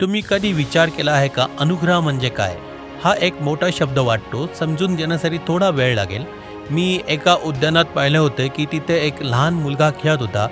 तुम्ही कधी विचार केला आहे का? अनुग्रह म्हणजे काय? हा एक मोठा शब्द वाटतो. समजून घेण्यासाठी थोडा वेळ लागेल. मी एका उद्यानात पाहिलं होतं की तिथे एक लहान मुलगा खेळत होता.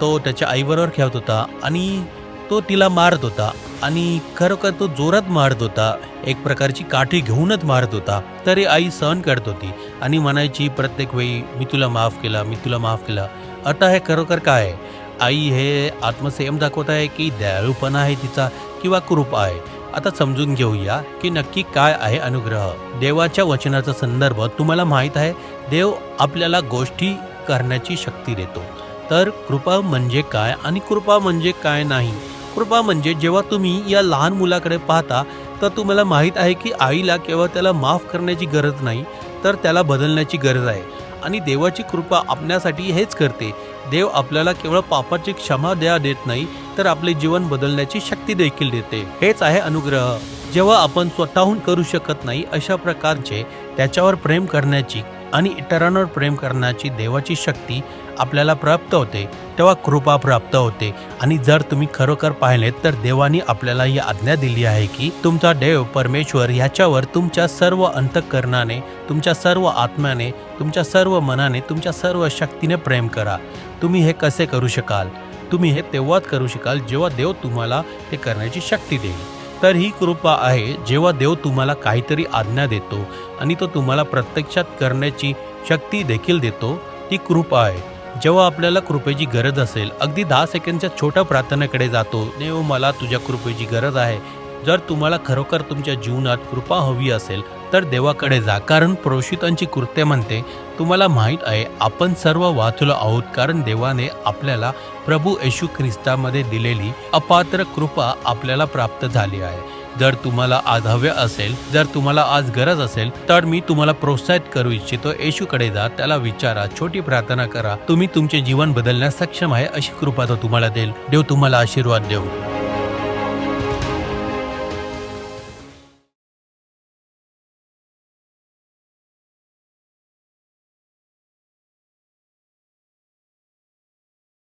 तो त्याच्या आईबरोबर खेळत होता आणि तो तिला मारत होता आणि खरोखर तो जोरात मारत होता. एक प्रकारची काठी घेऊनच मारत होता. तरी आई सहन करत होती आणि म्हणायची प्रत्येक वेळी मी तुला माफ केला मी तुला माफ केला. आता हे खरोखर काय आहे? आई हे आत्मसंयम दाखवत आहे की दयाळूपणा आहे तिचा. किंवा कृपा आहे. आता समजून घेऊया की नक्की काय आहे अनुग्रह. देवाच्या वचनाचा संदर्भ तुम्हाला माहीत आहे. देव आपल्याला गोष्टी करण्याची शक्ती देतो. तर कृपा म्हणजे काय आणि कृपा म्हणजे काय नाही? कृपा म्हणजे जेव्हा तुम्ही या लहान मुलाकडे पाहता तर तुम्हाला माहीत आहे की आईला केवळ त्याला माफ करण्याची गरज नाही तर त्याला बदलण्याची गरज आहे. आणि देवाची कृपा आपल्यासाठी हेच करते. देव आपल्याला केवळ पापाची क्षमा द्या देत नाही तर आपले जीवन बदलण्याची शक्ती देखील देते. हेच आहे अनुग्रह. जेव्हा आपण स्वतःहून करू शकत नाही अशा प्रकारचे त्याच्यावर प्रेम करण्याची आणि इतरांवर प्रेम करण्याची देवाची शक्ती आपल्याला प्राप्त होते. तेव्हा कृपा प्राप्त होते. आणि जर तुम्ही खरोखर पाहिलेत तर देवानी आपल्याला ही आज्ञा दिली आहे की तुमचा देव परमेश्वर ह्याच्यावर तुमच्या सर्व अंतःकरणाने तुमच्या सर्व आत्म्याने तुमच्या सर्व मनाने तुमच्या सर्व शक्तीने प्रेम करा. तुम्ही हे कसे करू शकाल? तुम्ही हे तेव्हाच करू शकाल जेव्हा देव तुम्हाला ते करण्याची शक्ती देईल. तर ही कृपा आहे जेव्हा देव तुम्हाला काहीतरी आज्ञा देतो आणि तो तुम्हाला प्रत्यक्षात करण्याची शक्ती देखील देतो ती कृपा आहे. जेव्हा आपल्याला कृपेची गरज असेल अगदी दहा सेकंडच्या छोट्या प्रार्थनेकडे जातो देव मला तुझ्या कृपेची गरज आहे. जर तुम्हाला खरोखर तुमच्या जीवनात कृपा हवी असेल तर देवाकडे जा कारण प्रोषितांची कृत्य म्हणते तुम्हाला माहीत आहे आपण सर्व वाचलो आहोत कारण देवाने आपल्याला प्रभू येशू ख्रिस्तामध्ये दिलेली अपात्र कृपा आपल्याला प्राप्त झाली आहे. जर तुम्हाला आज हवे असेल जर तुम्हाला आज गरज असेल तर मी तुम्हाला प्रोत्साहित करू इच्छितो. येशूकडे जा त्याला विचारा छोटी प्रार्थना करा. तुम्ही तुमचे जीवन बदलण्यास सक्षम आहे अशी कृपा तो तुम्हाला देईल. देव तुम्हाला आशीर्वाद देऊ.